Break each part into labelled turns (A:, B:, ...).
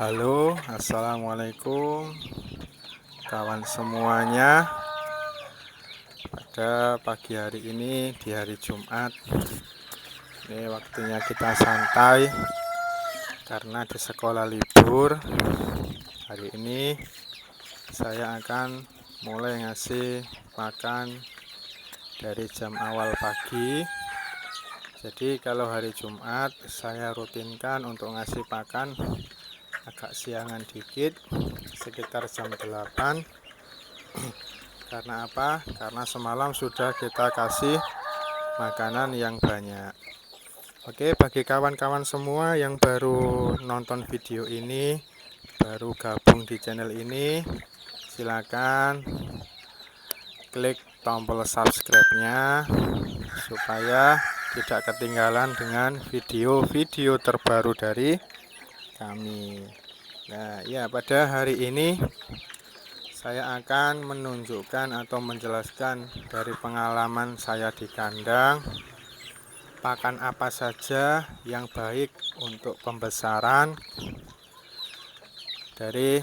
A: Halo, assalamualaikum kawan semuanya. Pada pagi hari ini, di hari Jumat, ini waktunya kita santai karena di sekolah libur. Hari ini saya akan mulai ngasih makan dari jam awal pagi. Jadi, kalau hari Jumat, saya rutinkan untuk ngasih pakan agak siangan dikit sekitar jam 8 karena apa? Karena semalam sudah kita kasih makanan yang banyak. Oke bagi kawan-kawan semua yang baru nonton video ini baru gabung di channel ini silakan klik tombol subscribe nya supaya tidak ketinggalan dengan video-video terbaru dari kami. Nah, ya pada hari ini saya akan menunjukkan atau menjelaskan dari pengalaman saya di kandang pakan apa saja yang baik untuk pembesaran. Dari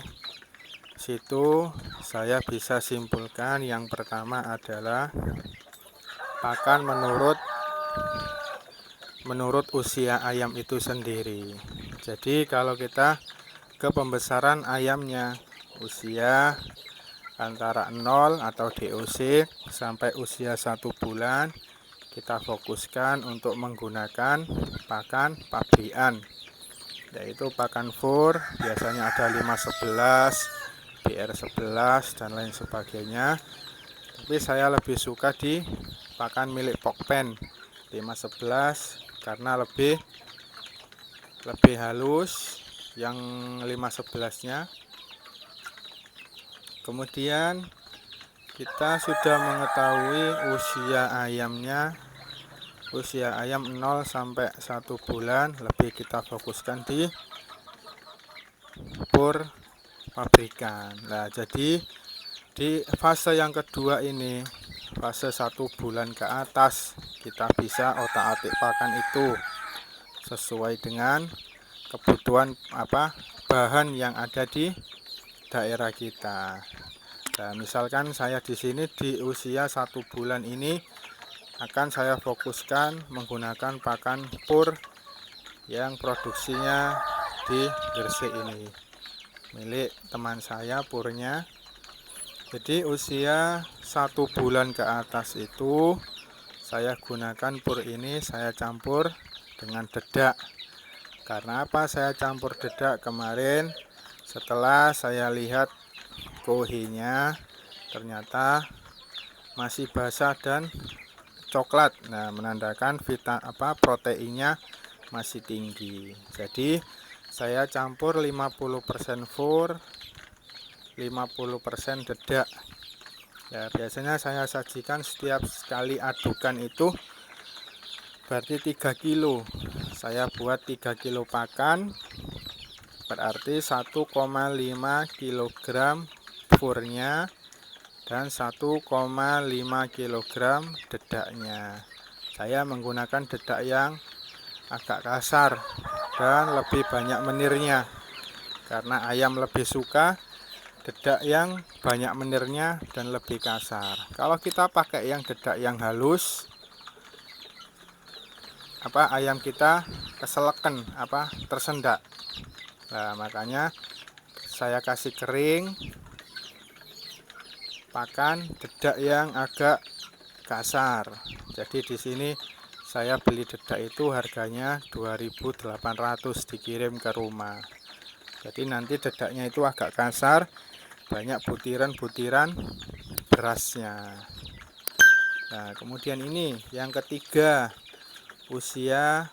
A: situ saya bisa simpulkan yang pertama adalah pakan menurut menurut usia ayam itu sendiri. Jadi kalau kita ke pembesaran ayamnya usia antara 0 atau DOC sampai usia satu bulan kita fokuskan untuk menggunakan pakan pabrikan yaitu pakan fur biasanya ada 511 BR11 dan lain sebagainya. Tapi saya lebih suka di pakan milik Pokpen 511 karena lebih lebih halus yang 511 nya kemudian kita sudah mengetahui usia ayamnya. Usia ayam 0 sampai 1 bulan lebih kita fokuskan di pur pabrikan. Nah jadi di fase yang kedua ini fase satu bulan ke atas kita bisa otak atik pakan itu sesuai dengan kebutuhan apa bahan yang ada di daerah kita. Nah, misalkan saya di sini di usia satu bulan ini akan saya fokuskan menggunakan pakan pur yang produksinya di Gresik ini milik teman saya purnya jadi usia satu bulan ke atas itu saya gunakan pur ini saya campur dengan dedak. Karena apa? Saya campur dedak kemarin. Setelah saya lihat kohinya ternyata masih basah dan coklat. Nah menandakan vita apa proteinnya masih tinggi. Jadi saya campur 50% fur 50% dedak. Ya biasanya saya sajikan setiap sekali adukan itu berarti 3 kilo. Saya buat 3 kilo pakan berarti 1,5 kg furnya dan 1,5 kg dedaknya. Saya menggunakan dedak yang agak kasar dan lebih banyak menirnya. Karena ayam lebih suka dedak yang banyak menirnya dan lebih kasar. Kalau kita pakai yang dedak yang halus apa ayam kita keseleken apa tersendak. Nah makanya saya kasih kering pakan dedak yang agak kasar. Jadi di sini saya beli dedak itu harganya 2800 dikirim ke rumah. Jadi nanti dedaknya itu agak kasar banyak butiran-butiran berasnya. Nah kemudian ini yang ketiga usia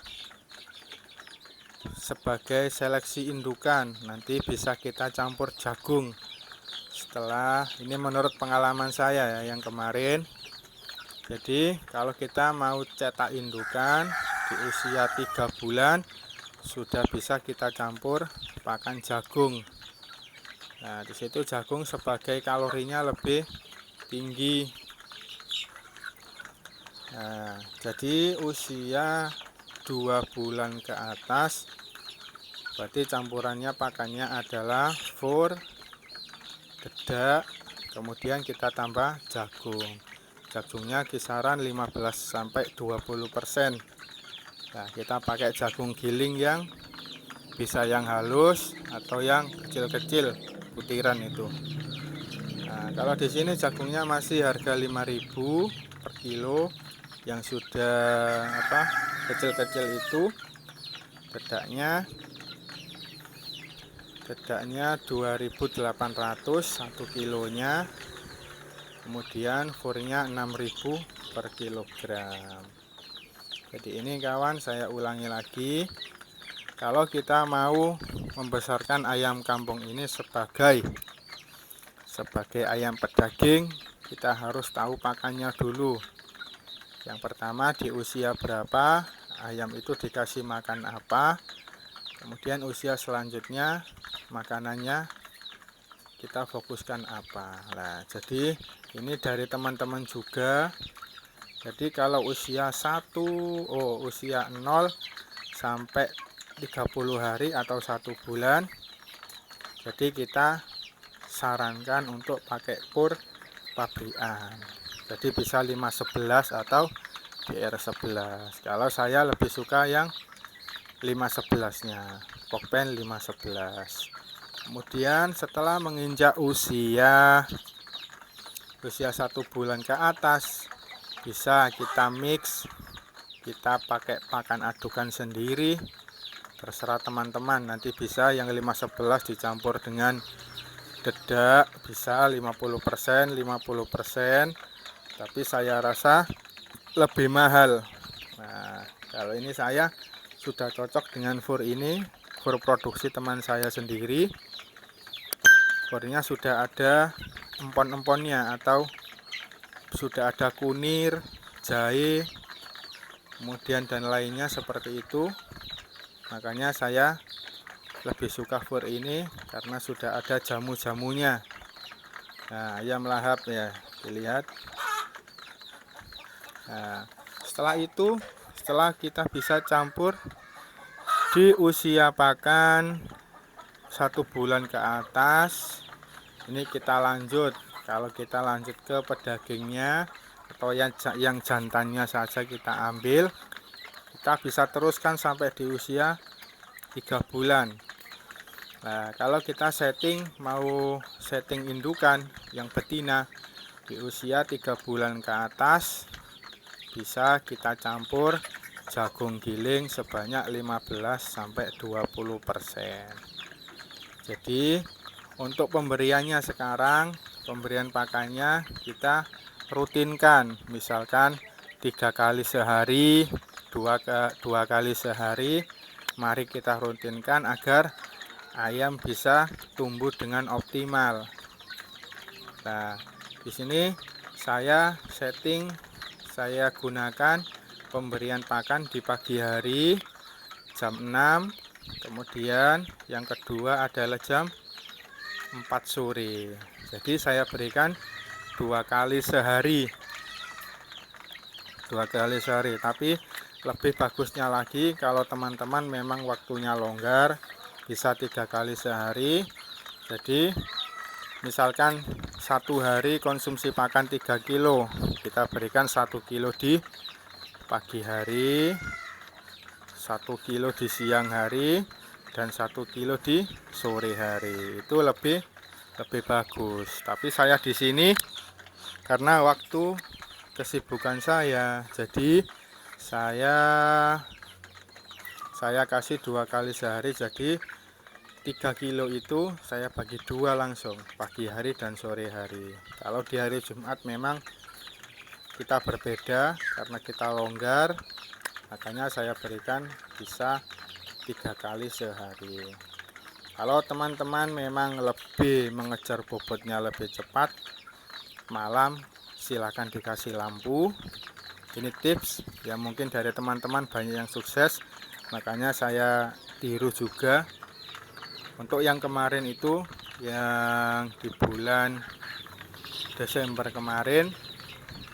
A: sebagai seleksi indukan. Nanti bisa kita campur jagung. Setelah ini menurut pengalaman saya ya yang kemarin. Jadi kalau kita mau cetak indukan di usia tiga bulan sudah bisa kita campur pakan jagung. Nah di situ jagung sebagai kalorinya lebih tinggi Nah, jadi usia dua bulan ke atas berarti campurannya pakannya adalah fur dedak kemudian kita tambah jagung. Jagungnya kisaran 15 sampai 20 persen. Nah kita pakai jagung giling yang bisa yang halus atau yang kecil-kecil butiran itu. Nah kalau di sini jagungnya masih harga 5000 per kilo yang sudah apa kecil-kecil itu bedaknya bedaknya 2800 satu kilonya kemudian furnya 6000 per kilogram. Jadi ini kawan saya ulangi lagi. Kalau kita mau membesarkan ayam kampung ini sebagai sebagai ayam pedaging kita harus tahu pakannya dulu yang pertama di usia berapa ayam itu dikasih makan apa? Kemudian usia selanjutnya makanannya kita fokuskan apa? Lah jadi ini dari teman-teman juga. Jadi kalau usia 1 oh usia 0 sampai 30 hari atau satu bulan jadi kita sarankan untuk pakai kur pabrikan jadi bisa 511 atau DR11 kalau saya lebih suka yang 511 nya pokpen 511 kemudian setelah menginjak usia usia satu bulan ke atas bisa kita mix kita pakai pakan adukan sendiri. Terserah teman-teman nanti bisa yang 511 dicampur dengan dedak bisa 50% 50% tapi saya rasa lebih mahal. Nah kalau ini saya sudah cocok dengan fur ini fur produksi teman saya sendiri. Furnya sudah ada empon-emponnya atau sudah ada kunir jahe kemudian dan lainnya seperti itu. Makanya saya lebih suka fur ini karena sudah ada jamu-jamunya. Nah ayam lahap ya dilihat nah setelah itu setelah kita bisa campur di usia pakan satu bulan ke atas ini kita lanjut. Kalau kita lanjut ke pedagingnya atau yang yang jantannya saja kita ambil kita bisa teruskan sampai di usia tiga bulan. Nah kalau kita setting mau setting indukan yang betina di usia tiga bulan ke atas bisa kita campur jagung giling sebanyak 15 sampai 20% jadi untuk pemberiannya sekarang pemberian pakannya kita rutinkan. Misalkan tiga kali sehari dua dua kali sehari mari kita rutinkan agar ayam bisa tumbuh dengan optimal. Nah di sini saya setting saya gunakan pemberian pakan di pagi hari jam 6 kemudian yang kedua adalah jam 4 sore. Jadi saya berikan dua kali sehari. Dua kali sehari. Tapi lebih bagusnya lagi kalau teman-teman memang waktunya longgar bisa tiga kali sehari. Jadi misalkan satu hari konsumsi pakan 3 kilo kita berikan satu kilo di pagi hari satu kilo di siang hari dan satu kilo di sore hari. Itu lebih lebih bagus. Tapi saya di sini karena waktu kesibukan saya. Jadi saya saya kasih dua kali sehari. Jadi 3 kilo itu saya bagi dua langsung pagi hari dan sore hari. Kalau di hari Jumat memang kita berbeda karena kita longgar makanya saya berikan bisa tiga kali sehari. Kalau teman-teman memang lebih mengejar bobotnya lebih cepat malam silahkan dikasih lampu. Ini tips yang mungkin dari teman-teman banyak yang sukses makanya saya tiru juga. Untuk yang kemarin itu yang di bulan Desember kemarin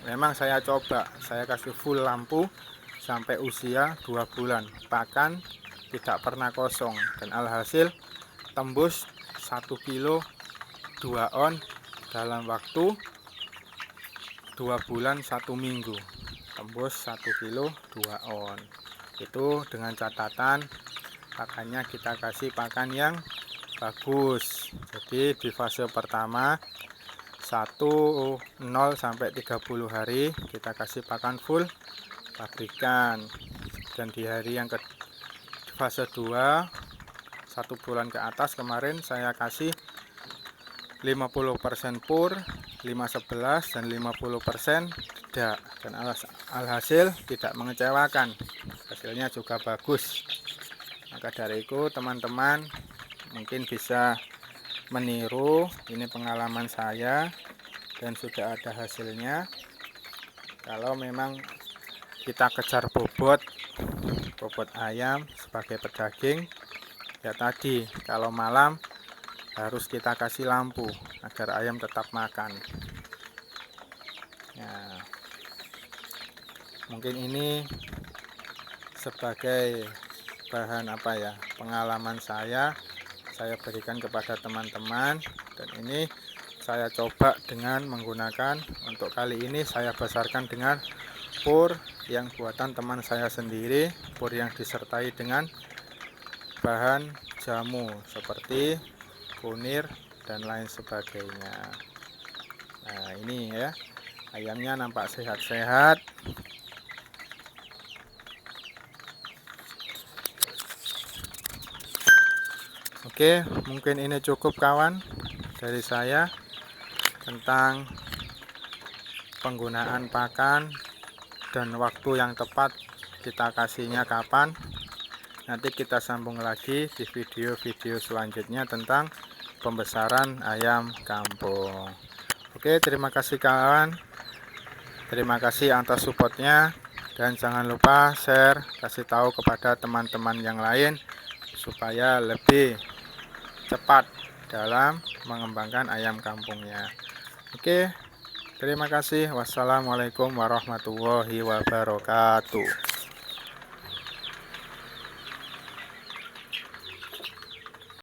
A: memang saya coba. Saya kasih full lampu sampai usia dua bulan. Pakan tidak pernah kosong. Dan alhasil tembus 1 kilo 2 on dalam waktu 2 bulan 1 minggu. Tembus 1 kilo 2 on. Itu dengan catatan pakannya kita kasih pakan yang bagus. Jadi di fase pertama 1 0 sampai 30 hari kita kasih pakan full pabrikan. Dan di hari yang ke fase 2 satu bulan ke atas kemarin saya kasih 50% pur 511 dan 50% tidak. Dan alhasil tidak mengecewakan. Hasilnya juga bagus. Maka dari itu teman-teman mungkin bisa meniru. Ini pengalaman saya dan sudah ada hasilnya. Kalau memang kita kejar bobot bobot ayam sebagai pedaging ya tadi kalau malam harus kita kasih lampu agar ayam tetap makan. Ya. Mungkin ini sebagai bahan apa ya pengalaman saya saya berikan kepada teman-teman. Dan ini saya coba dengan menggunakan untuk kali ini saya besarkan dengan pur yang buatan teman saya sendiri pur yang disertai dengan bahan jamu seperti kunir dan lain sebagainya. Nah ini ya ayamnya nampak sehat-sehat. Oke mungkin ini cukup kawan dari saya tentang penggunaan pakan dan waktu yang tepat kita kasihnya kapan. Nanti kita sambung lagi di video-video selanjutnya tentang pembesaran ayam kampung. Oke terima kasih kawan. Terima kasih atas supportnya. Dan jangan lupa share kasih tahu kepada teman-teman yang lain supaya lebih cepat dalam mengembangkan ayam kampungnya oke Terima kasih. Wassalamualaikum warahmatullahi wabarakatuh.